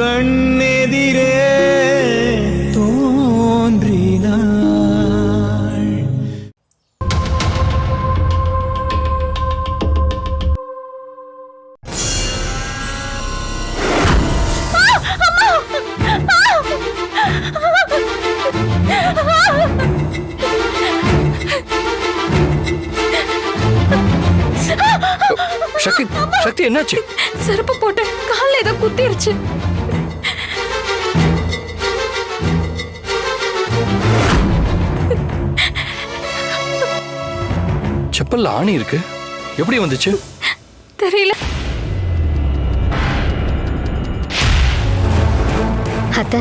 கண்ணெதிரே தோன்றினாள். சக்தி சக்தி என்னாச்சு? செருப்பு போட்டு கால்ல ஏதோ குத்திருச்சு. செப்பல்ல ஆணி இருக்கு. எப்படி வந்துச்சு? தெரியல. அத்தை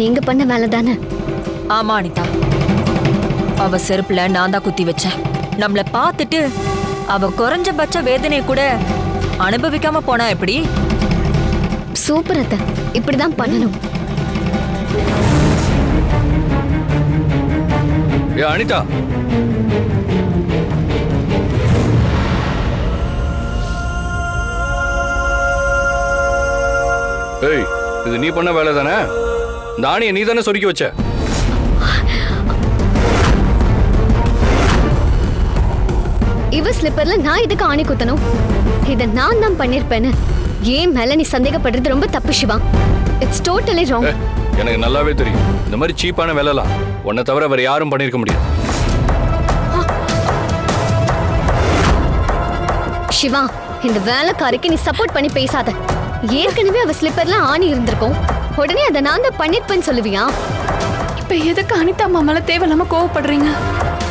நீங்க பண்ண வேலை தானே ஆமா அனிதா. அவ செருப்புல நான் தான் குத்தி வச்சேன். நம்மள பார்த்துட்டு அவ குறைஞ்சபட்ச வேதனை கூட அனுபவிக்காம போனா எப்படி? சூப்பர் அத்தை. இப்படிதான் பண்ணணும். அனிதா ஏய் இது நீ பண்ண வேலை தானே? ஆணியை நீ தானே சொருக்கி வச்ச? இவ ஸ்லிப்பர்ல நான் இதுக்கு ஆணி குத்தணும்? இத நான் தான் பண்ணிருப்பேன்னு. ஏன் மேல நீ சந்தேகப்படுறது ரொம்ப தப்பு சிவா. இட்ஸ் டோட்டலி ராங் எனக்கு நல்லாவே தெரியும். இந்த மாதிரி சீப்பான வேலைலாம் உன்னை தவிர வேற யாரும் பண்ணியிருக்க முடியாது. சிவா இந்த வேலைக்காரிக்கு நீ சப்போர்ட் பண்ணி பேசாத. ஏற்கனவே அவ ஸ்லிப்பர்ல ஆணி இருந்திருக்கும். உடனே அதை நான் தான் பண்ணிருப்பேன்னு சொல்லுவியா? இப்ப எதுக்கு அனிதா அம்மா மேல தேவையில்லாம கோவப்படுறீங்க?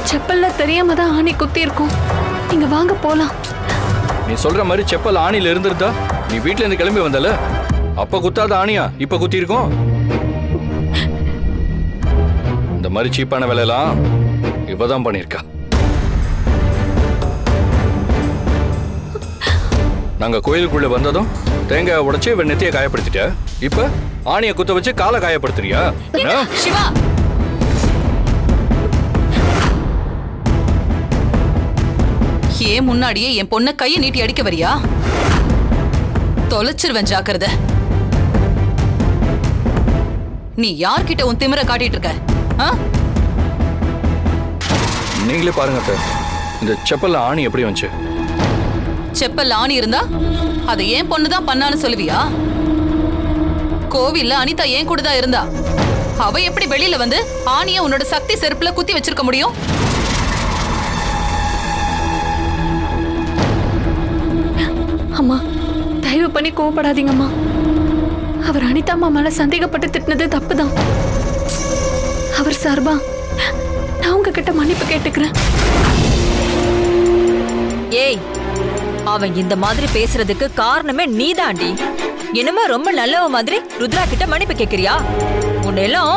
செப்பல்ல தெரியாம தான் ஆணி குத்தி இருக்கும் நீங்க வாங்க போலாம். நீ சொல்ற மாதிரி செப்பல் ஆணியில இருந்திருந்தா நீ வீட்ல இருந்து கிளம்பி வந்தல? அப்ப குத்தாத ஆணியா? இப்ப குத்தி இருக்கோம் இந்த மாதிரி சீப்பான வேலையெல்லாம் இவதான் பண்ணியிருக்கா நாங்க கோயிலுக்குள்ள வந்ததும் தேங்காய் உடைச்சு இவன் நெத்தியை காயப்படுத்திட்ட? இப்ப ஆணியை குத்த வச்சு காலை காயப்படுத்துறியா? சிவா. ஏன் முன்னாடியே என் பொண்ண கையை நீட்டி அடிக்க வரியா? தொலைச்சிருவேன் ஜாக்கிரத. நீ யார்கிட்ட உன் திமிர காட்டிட்டு இருக்க? நீங்களே பாருங்க அத்தை. இந்த செப்பல்ல ஆணி எப்படி வந்துச்சு? செப்பல் ஆணி இருந்தா அதை ஏன் பொண்ணு தான் பண்ணான்னு சொல்லுவியா? கோவில்ல அனிதா ஏன் கூட தான் இருந்தா? அவ எப்படி வெளியில வந்து ஆணிய உன்னோட சக்தி செருப்புல குத்தி வச்சிருக்க முடியும்? அம்மா தயவு பண்ணி கோவப்படாதீங்கம்மா அவர் அனிதா அம்மா மேல சந்தேகப்பட்டு திட்டினது தப்புதான். அவர் சார்பா நான் உங்ககிட்ட மன்னிப்பு கேட்டுக்கிறேன். ஏய் அவன் இந்த மாதிரி பேசுறதுக்கு காரணமே நீதாண்டி. என்னமோ ரொம்ப நல்லவ மாதிரி ருத்ரா கிட்ட மன்னிப்பு கேக்குறியா? உன்னெல்லாம்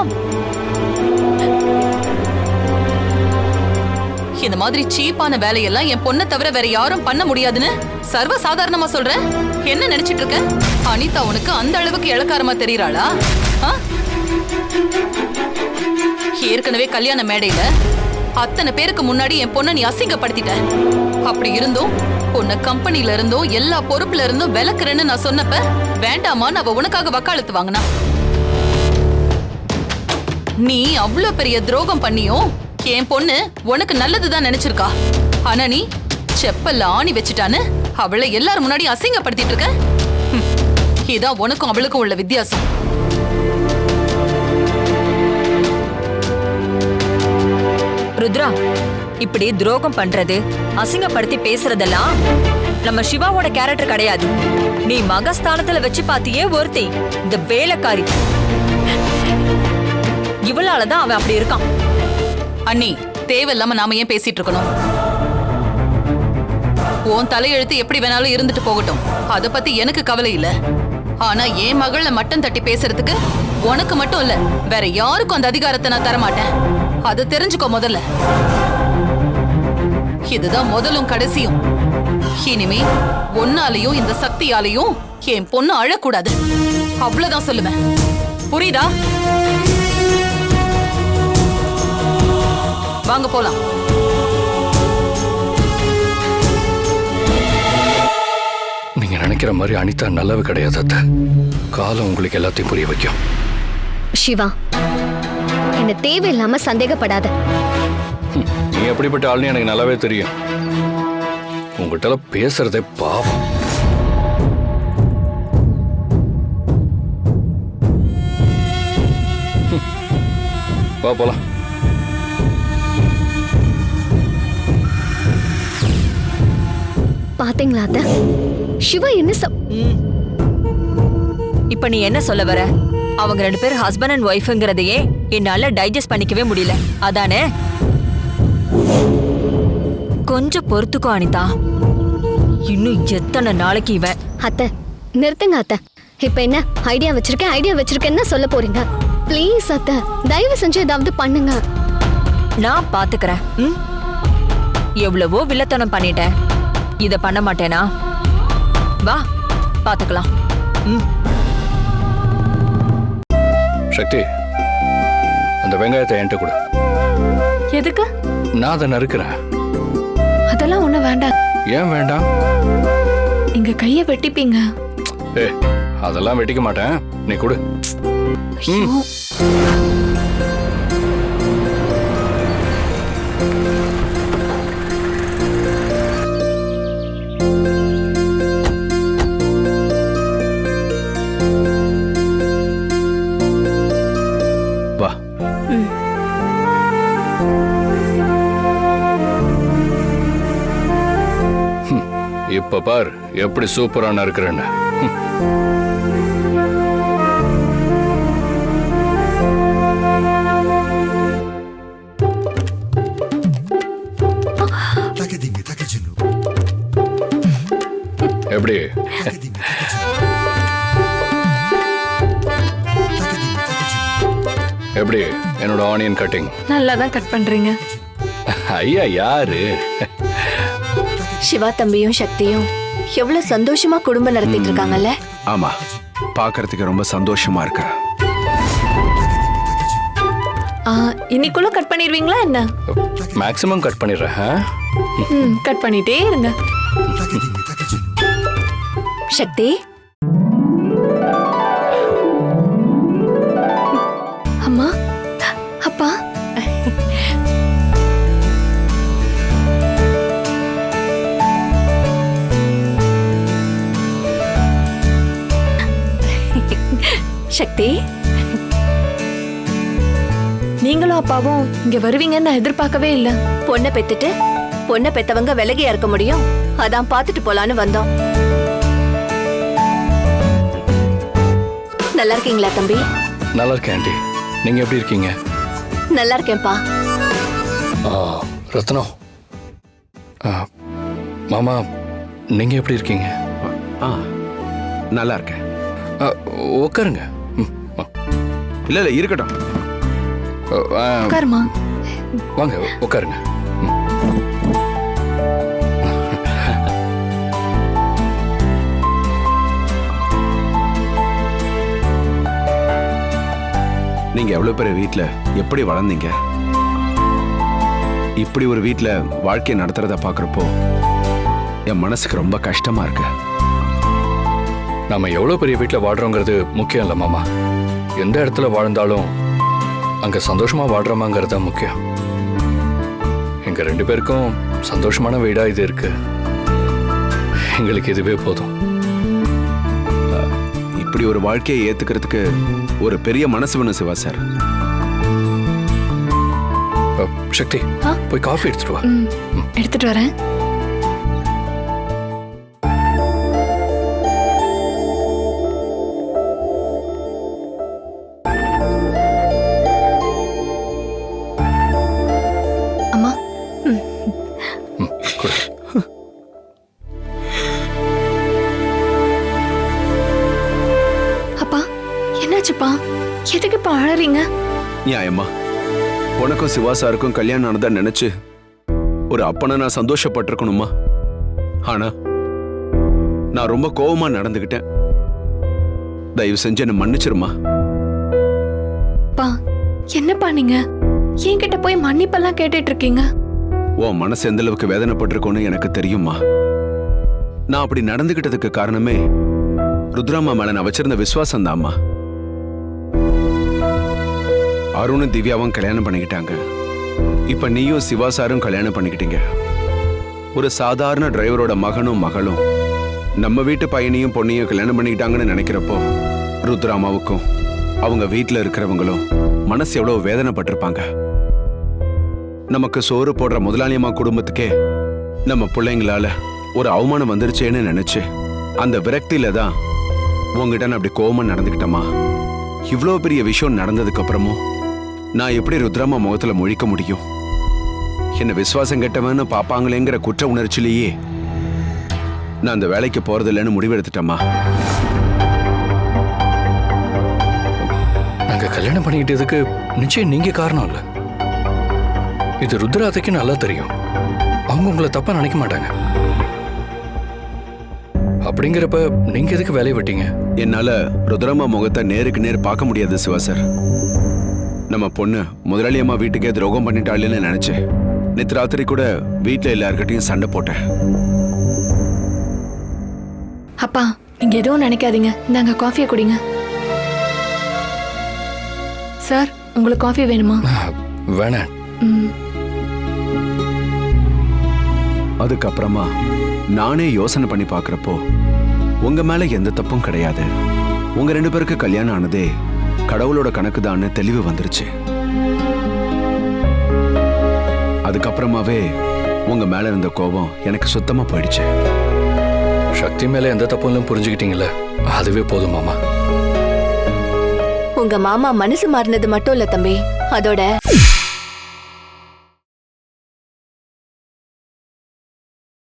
இந்த மாதிரி சீப்பான வேலையெல்லாம் என் பொண்ணை தவிர வேற யாரும் பண்ண முடியாதுன்னு சர்வ சாதாரணமா சொல்றேன் என்ன நினைச்சிட்டு இருக்க? அனிதா உனக்கு அந்த அளவுக்கு இளக்காரமா தெரியறாளா? ஆ? ஏற்கனவே கல்யாண மேடையில அத்தனை பேருக்கு முன்னாடி என் பொண்ணை நீ அசிங்கப்படுத்திட்ட. அப்படி இருந்தும் உன்னை கம்பெனில இருந்தும் எல்லா பொறுப்புல இருந்தும் விளக்குறேன்னு நான் சொன்னப்ப வேண்டாமான்னு அவ உனக்காக வக்காலத்து வாங்கினா? நீ அவ்வளவு பெரிய துரோகம் பண்ணியும் என் பொண்ணு உனக்கு நல்லதுதான் நினைச்சிருக்கா? ஆனா நீ செப்பல்ல ஆணி வச்சுட்டான்னு அவளை எல்லாரும் முன்னாடி அசிங்கப்படுத்திட்டு இருக்க? இதான் உனக்கும் அவளுக்கும் உள்ள வித்தியாசம். ருத்ரா இப்படி துரோகம் பண்றது அசிங்கப்படுத்தி பேசுறதெல்லாம் நம்ம சிவாவோட கேரக்டர் கிடையாது. நீ மகஸ்தானத்துல வச்சு பாத்தியே ஒருத்தி இந்த வேலைக்காரி. இவளாலதான் அவன் அப்படி இருக்கான். அண்ணி தேவையில்லாம நாம ஏன் பேசிட்டு இருக்கணும்? உன் தலையெழுத்து எப்படி வேணாலும் இருந்துட்டு போகட்டும். அத பத்தி எனக்கு கவலை இல்ல. ஆனா என் மகள மட்டம் தட்டி பேசுறதுக்கு உனக்கு மட்டும் இல்ல வேற யாருக்கும் அந்த அதிகாரத்தை நான் தரமாட்டேன். அது அதை தெரிஞ்சுக்கோ முதல்ல. இதுதான் முதலும் கடைசியும். இனிமே ஒன்னாலையும் இந்த சக்தியாலையும் என் பொண்ணு அழக்கூடாது. அவ்வளவுதான் சொல்லுவேன். புரியுதா? வாங்க போலாம். நீங்க நினைக்கிற மாதிரி அனிதா நல்லவ கிடையாது அத்தை. காலம் உங்களுக்கு எல்லாத்தையும் புரிய வைக்கும். சிவா என்ன தேவையில்லாம சந்தேகப்படாத. நீ எப்படிப்பட்ட ஆள்னு எனக்கு நல்லாவே தெரியும். உங்ககிட்ட பேசுறதே பாவம். வா போலாம். பாத்தீங்களா அத்த? சிவா என்ன இப்ப நீ என்ன சொல்ல வர? அவங்க ரெண்டு பேரும் ஹஸ்பண்ட் அண்ட் ஒய்ஃப்ங்கிறதையே என்னால டைஜஸ்ட் பண்ணிக்கவே முடியல. அதானே? கொஞ்சம் பொறுத்துக்கோ அனிதா. இன்னும் எத்தனை நாளைக்கு இவன் அத்த நிறுத்துங்க அத்த. இப்ப என்ன? ஐடியா வச்சிருக்கேன் ஐடியா வச்சிருக்கேன்னு சொல்ல போறீங்க. ப்ளீஸ் அத்த தயவு செஞ்சு ஏதாவது பண்ணுங்க. நான் பாத்துக்கறேன். ம்? எவ்வளவோ வில்லத்தனம் பண்ணிட்டேன். இத பண்ண மாட்டேனா? வா பாத்துக்கலாம். ம். சக்தி அந்த வெங்காயத்தை என்கிட்ட கொடு. எதுக்கு? நான் அதை நறுக்கிறேன். அதெல்லாம் ஒண்ணும் வேண்டாம். ஏன் வேண்டாம்? நீங்க கைய வெட்டிப்பீங்க. ஏ அதெல்லாம் வெட்டிக்க மாட்டேன். நீ கொடு. ஐயோ. இப்ப பார் எப்படி சூப்பரா நறுக்கிறேன்னு ஹம். Takadimi, takajinu. எப்படி. எப்படி என்னோட ஆனியன் கட்டிங் நல்லா தான் கட் பண்றீங்க ஐயா யாரு சிவா தம்பியும் சக்தியும் எவ்வளவு சந்தோஷமா குடும்பம் நடத்திட்டு இருக்காங்கல்ல? ஆமா. பார்க்கறதுக்கு ரொம்ப சந்தோஷமா இருக்கு. ஆ, இன்னைக்குள்ள கட் பண்ணிடுவீங்களா என்ன? மேக்ஸிமம் கட் பண்ணிடுறேன் ஆ? ம் கட் பண்ணிட்டே இருங்க. சக்தி சக்தி. நீங்களும் அப்பாவும் இங்க வருவீங்கன்னு நான் எதிர்பார்க்கவே இல்லை. பொண்ணை பெத்துட்டு பொண்ணை பெத்தவங்க விலகியா இருக்க முடியும். அதான் பார்த்துட்டு போலான்னு வந்தோம். நல்லா இருக்கீங்களா தம்பி? நல்லா இருக்கேன் ஆண்டி. நீங்க எப்படி இருக்கீங்க? நல்லா இருக்கேன்ப்பா. ஆ, ரத்னம். ஆ, மாமா நீங்க எப்படி இருக்கீங்க? ஆ நல்லா இருக்கேன். ஆ, உட்காருங்க இல்ல இல்ல இருக்கட்டும். ஆ, உட்காருமா. வாங்க உட்காருங்க. நீங்க எவ்வளவு பெரிய வீட்ல எப்படி வளர்ந்தீங்க? இப்படி ஒரு வீட்ல வாழ்க்கையை நடத்துறத பாக்குறப்போ என் மனசுக்கு ரொம்ப கஷ்டமா இருக்கு. நம்ம எவ்வளவு பெரிய வீட்டில் வாழ்றோங்கிறது முக்கியம் இல்லை மாமா. எந்த இடத்துல வாழ்ந்தாலும் அங்க சந்தோஷமா வாழ்றோமாங்கிறது தான் முக்கியம். எங்க ரெண்டு பேருக்கும் சந்தோஷமான வீடா இது இருக்கு. எங்களுக்கு இதுவே போதும். இப்படி ஒரு வாழ்க்கையை ஏத்துக்கிறதுக்கு ஒரு பெரிய மனசு வேணும் சிவா சார். சக்தி? போய் காஃபி எடுத்துட்டு வா. எடுத்துட்டு வரேன். அழறீங்க நியாயமா. உனக்கும் சிவா சாருக்கும் கல்யாணம் ஆனதா நினைச்சு ஒரு அப்பனை நான் சந்தோஷப்பட்டிருக்கணுமா? ஆனா நான் ரொம்ப கோவமா நடந்துகிட்டேன். தயவு செஞ்சு என்னை மன்னிச்சிருமா? அப்பா என்னப்பா நீங்க? என்கிட்ட போய் மன்னிப்பெல்லாம் கேட்டுட்டு இருக்கீங்க உன் மனசு எந்த அளவுக்கு வேதனைப்பட்டிருக்கோன்னு எனக்கு தெரியுமா நான் அப்படி நடந்துகிட்டதுக்கு காரணமே ருத்ராமா மேல நான் வச்சிருந்த விசுவாசம் தான்மா அருணும் திவ்யாவும் கல்யாணம் பண்ணிக்கிட்டாங்க. இப்ப நீயும் சிவா சாரும் கல்யாணம் பண்ணிக்கிட்டீங்க. ஒரு சாதாரண டிரைவரோட மகனும் மகளும் நம்ம வீட்டு பையனையும் பொண்ணையும் கல்யாணம் பண்ணிக்கிட்டாங்கன்னு நினைக்கிறப்போ ருத்ராமாவுக்கும் அவங்க வீட்டில் இருக்கிறவங்களும் மனசு எவ்வளவு வேதனைப்பட்டிருப்பாங்க. நமக்கு சோறு போடுற முதலாளியம்மா குடும்பத்துக்கே நம்ம பிள்ளைங்களால ஒரு அவமானம் வந்துருச்சேன்னு நினைச்சு அந்த விரக்தியில தான் உங்ககிட்ட நான் அப்படி கோபம் நடந்துக்கிட்டேமா இவ்வளோ பெரிய விஷயம் நடந்ததுக்கு அப்புறமும் நான் எப்படி ருத்ராமா முகத்துல முழிக்க முடியும்? என்ன விசுவாசம் கெட்டவன்னு பாப்பாங்களேங்கிற குற்ற உணர்ச்சியிலேயே நான் அந்த வேலைக்கு போறதில்லைன்னு முடிவெடுத்துட்டேம்மா. நாங்க கல்யாணம் பண்ணிக்கிட்டதுக்கு நிச்சயம் நீங்க காரணம் இல்ல. இது ருத்ராதைக்கு நல்லா தெரியும். அவங்க உங்களை தப்பா நினைக்க மாட்டாங்க. அப்படிங்கிறப்ப நீங்க எதுக்கு வேலையை விட்டீங்க? என்னால ருத்ரம்மா முகத்தை நேருக்கு நேர் பார்க்க முடியாது சிவா சார். நம்ம பொண்ணு முதலாளி அம்மா வீட்டுக்கே துரோகம் பண்ணிட்டாளேன்னு நினைச்சேன் நேற்று ராத்திரி கூட வீட்டில் எல்லார்கிட்டையும் சண்டை போட்டேன். அப்பா நீங்க எதுவும் நினைக்காதீங்க. இந்தாங்க காஃபியை குடிங்க. சார் உங்களுக்கு காஃபி வேணுமா? வேணாம். ம். அதுக்கப்புறமா நானே யோசனை பண்ணி பார்க்கறப்போ உங்க மேல எந்த தப்பும் கிடையாது. உங்க ரெண்டு பேருக்கு கல்யாணம் ஆனதே கடவுளோட கணக்கு தெளிவு வந்துருச்சு. அதுக்கப்புறமாவே உங்க மேல இருந்த கோபம் எனக்கு சுத்தமா போயிடுச்சு. சக்தி மேல எந்த தப்பும் புரிஞ்சுக்கிட்டீங்கல்ல? அதுவே போதும் மாமா. உங்க மாமா மனசு மாறினது மட்டும் இல்ல தம்பி. அதோட